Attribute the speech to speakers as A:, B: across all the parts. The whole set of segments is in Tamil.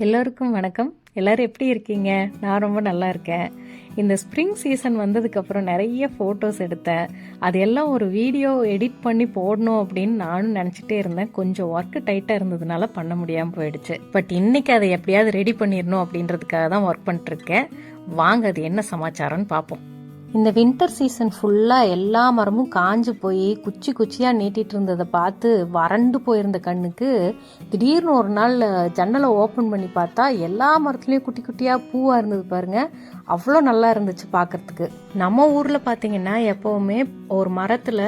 A: எல்லோருக்கும் வணக்கம். எல்லாரும் எப்படி இருக்கீங்க? நான் ரொம்ப நல்லா இருக்கேன். இந்த ஸ்ப்ரிங் சீசன் வந்ததுக்கப்புறம் நிறைய ஃபோட்டோஸ் எடுத்தேன். அது எல்லாம் ஒரு வீடியோ எடிட் பண்ணி போடணும் அப்படின்னு நானும் நினச்சிட்டே இருந்தேன். கொஞ்சம் ஒர்க் டைட்டாக இருந்ததுனால பண்ண முடியாமல் போயிடுச்சு. பட் இன்னைக்கு அதை எப்படியாவது ரெடி பண்ணிடணும் அப்படின்றதுக்காக தான் ஒர்க் பண்ணிட்டுருக்கேன் வாங்க அது என்ன சமாச்சாரம்னு பார்ப்போம். இந்த வின்டர் சீசன் ஃபுல்லாக எல்லா மரமும் காஞ்சு போய் குச்சி குச்சியாக நீட்டிகிட்டு இருந்ததை பார்த்து வறண்டு போயிருந்த கண்ணுக்கு திடீர்னு ஒரு நாள் ஜன்னலை ஓப்பன் பண்ணி பார்த்தா எல்லா மரத்துலேயும் குட்டி குட்டியாக பூவாக இருந்தது பாருங்க. அவ்வளோ நல்லா இருந்துச்சு பார்க்கறதுக்கு. நம்ம ஊரில் பார்த்தீங்கன்னா எப்போவுமே ஒரு மரத்தில்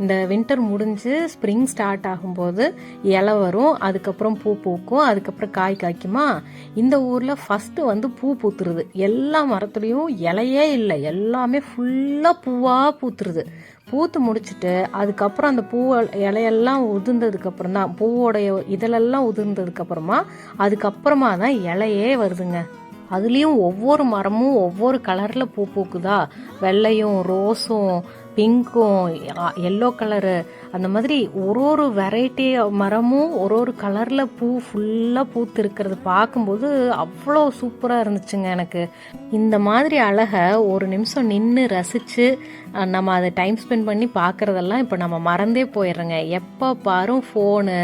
A: இந்த வின்டர் முடிஞ்சு ஸ்ப்ரிங் ஸ்டார்ட் ஆகும்போது இலை வரும் அதுக்கப்புறம் பூ பூக்கும் அதுக்கப்புறம் காய் காய்க்குமா? இந்த ஊரில் ஃபஸ்ட்டு வந்து பூ பூத்துருது. எல்லா மரத்துலேயும் இலையே இல்லை. எல்லாமே ஃபுல்லாக பூவாக பூத்துருது. பூத்து முடிச்சுட்டு அதுக்கப்புறம் அந்த பூ இலையெல்லாம் உதிர்ந்ததுக்கப்புறம் தான் பூவோடைய இதழெல்லாம் உதிர்ந்ததுக்கப்புறமா அதுக்கப்புறமா தான் இலையே வருதுங்க. அதுலேயும் ஒவ்வொரு மரமும் ஒவ்வொரு கலரில் பூ பூக்குதா? வெள்ளையும் ரோஸும் பிங்க்கும் எல்லோ கலரு அந்த மாதிரி ஒரு ஒரு வெரைட்டி மரமும் ஒரு ஒரு கலரில் பூ ஃபுல்லாக பூத்து இருக்கிறது பார்க்கும்போது அவ்வளோ சூப்பராக இருந்துச்சுங்க எனக்கு. இந்த மாதிரி அழகை ஒரு நிமிஷம் நின்று ரசித்து நம்ம அதை டைம் ஸ்பெண்ட் பண்ணி பார்க்குறதெல்லாம் இப்போ நம்ம மறந்தே போயிடுறோங்க. எப்போ பாரும் ஃபோனு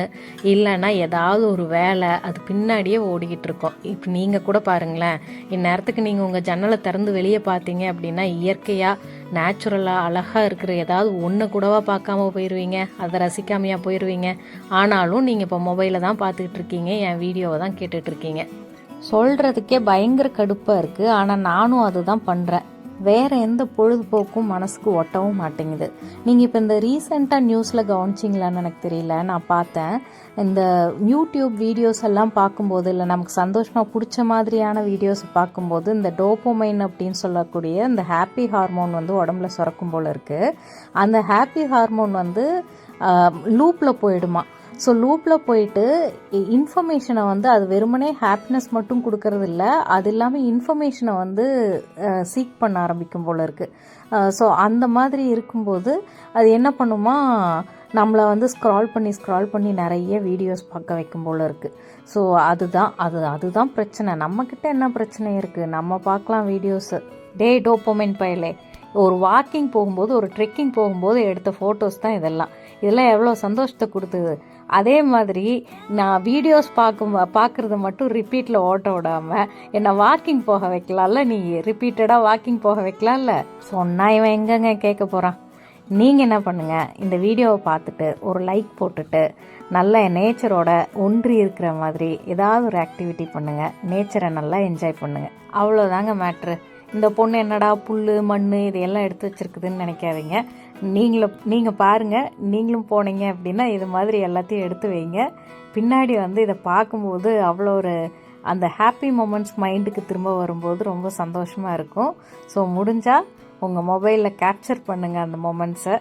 A: இல்லைன்னா ஏதாவது ஒரு வேலை அது பின்னாடியே ஓடிக்கிட்டு இருக்கோம். இப்போ நீங்கள் கூட பாருங்களேன் இந்நேரத்துக்கு நீங்கள் உங்கள் ஜன்னலை திறந்து வெளியே பார்த்தீங்க அப்படின்னா இயற்கையாக நேச்சுரலாக அழகாக இருக்கிற ஏதாவது ஒன்று கூடவா பார்க்காம போயிடுவீங்க அதை ரசிக்காமையாக போயிடுவீங்க ஆனாலும் நீங்கள் இப்போ மொபைலில் தான் பார்த்துக்கிட்டு இருக்கீங்க. என் வீடியோவை தான் கேட்டுட்ருக்கீங்க சொல்கிறதுக்கே பயங்கர கடுப்பாக இருக்குது ஆனால் நானும் அதுதான் பண்ணுறேன் வேறு எந்த பொழுதுபோக்கும் மனசுக்கு ஒட்டவும் மாட்டேங்குது. நீங்கள் இப்போ இந்த ரீசெண்டாக நியூஸில் கவனிச்சிங்களான்னு எனக்கு தெரியல. நான் பார்த்தேன். இந்த யூடியூப் வீடியோஸ் எல்லாம் பார்க்கும்போது இல்லை நமக்கு சந்தோஷமாக பிடிச்ச மாதிரியான வீடியோஸ் பார்க்கும்போது இந்த டோப்போமைன் அப்படின்னு சொல்லக்கூடிய இந்த ஹாப்பி ஹார்மோன் வந்து உடம்புல சுரக்கும் போல் இருக்குது அந்த ஹாப்பி ஹார்மோன் வந்து லூப்பில் போயிடுமா. ஸோ லூப்பில் போயிட்டு இன்ஃபர்மேஷனை வந்து அது வெறுமனே ஹாப்பினஸ் மட்டும் கொடுக்கறது இல்லை அது இல்லாமல் இன்ஃபர்மேஷனை வந்து சீக் பண்ண ஆரம்பிக்கும் போல் இருக்குது ஸோ அந்த மாதிரி இருக்கும்போது அது என்ன பண்ணுமா? நம்மளை வந்து ஸ்க்ரால் பண்ணி ஸ்க்ரால் பண்ணி நிறைய வீடியோஸ் பார்க்க வைக்கும் போல் இருக்குது ஸோ அதுதான் அது அதுதான் பிரச்சனை. நம்மக்கிட்ட என்ன பிரச்சனை இருக்குது நம்ம பார்க்கலாம் வீடியோஸு டே டோப்போமென் பயலே. ஒரு வாக்கிங் போகும்போது ஒரு ட்ரெக்கிங் போகும்போது எடுத்த ஃபோட்டோஸ் தான் இதெல்லாம். இதெல்லாம் எவ்வளோ சந்தோஷத்தை கொடுத்தது. அதே மாதிரி நான் வீடியோஸ் பார்க்கும் பார்க்குறத மட்டும் ரிப்பீட்டில் ஓட்ட விடாமல் என்னை வாக்கிங் போக வைக்கலாம்ல? நீ ரிப்பீட்டடாக வாக்கிங் போக வைக்கலாம்ல? சொன்னால் இவன் எங்கங்க கேட்க போகிறான் நீங்கள் என்ன பண்ணுங்கள் இந்த வீடியோவை பார்த்துட்டு ஒரு லைக் போட்டுட்டு நல்ல நேச்சரோட ஒன்றி இருக்கிற மாதிரி ஏதாவது ஒரு ஆக்டிவிட்டி பண்ணுங்கள் நேச்சரை நல்லா என்ஜாய் பண்ணுங்கள் அவ்வளோதாங்க மேட்ரு இந்த பொண்ணு என்னடா புல் மண் இதையெல்லாம் எடுத்து வச்சுருக்குதுன்னு நினைக்காதீங்க. நீங்களும் நீங்கள் பாருங்கள் நீங்களும் போனீங்க அப்படின்னா இது மாதிரி எல்லாத்தையும் எடுத்து வைங்க. பின்னாடி வந்து இதை பார்க்கும்போது அவ்வளோ ஒரு அந்த ஹாப்பி மூமெண்ட்ஸ் மைண்டுக்கு திரும்ப வரும்போது ரொம்ப சந்தோஷமாக இருக்கும். ஸோ முடிஞ்சால் உங்கள் மொபைலில் கேப்சர் பண்ணுங்கள் அந்த மொமெண்ட்ஸை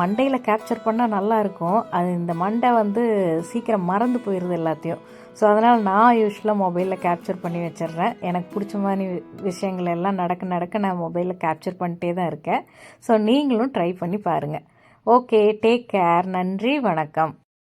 A: மண்டையில் கேப்சர் பண்ணால் நல்லாயிருக்கும் அது இந்த மண்டை வந்து சீக்கிரம் மறந்து போயிடுது எல்லாத்தையும். ஸோ அதனால் நான் யூஸ்வலாக மொபைலில் கேப்சர் பண்ணி வச்சிடுறேன். எனக்கு பிடிச்ச மாதிரி விஷயங்கள் எல்லாம் நடக்க நடக்க நான் மொபைலில் கேப்சர் பண்ணிட்டே தான் இருக்கேன். ஸோ நீங்களும் ட்ரை பண்ணி பாருங்கள் ஓகே டேக் கேர் நன்றி வணக்கம்.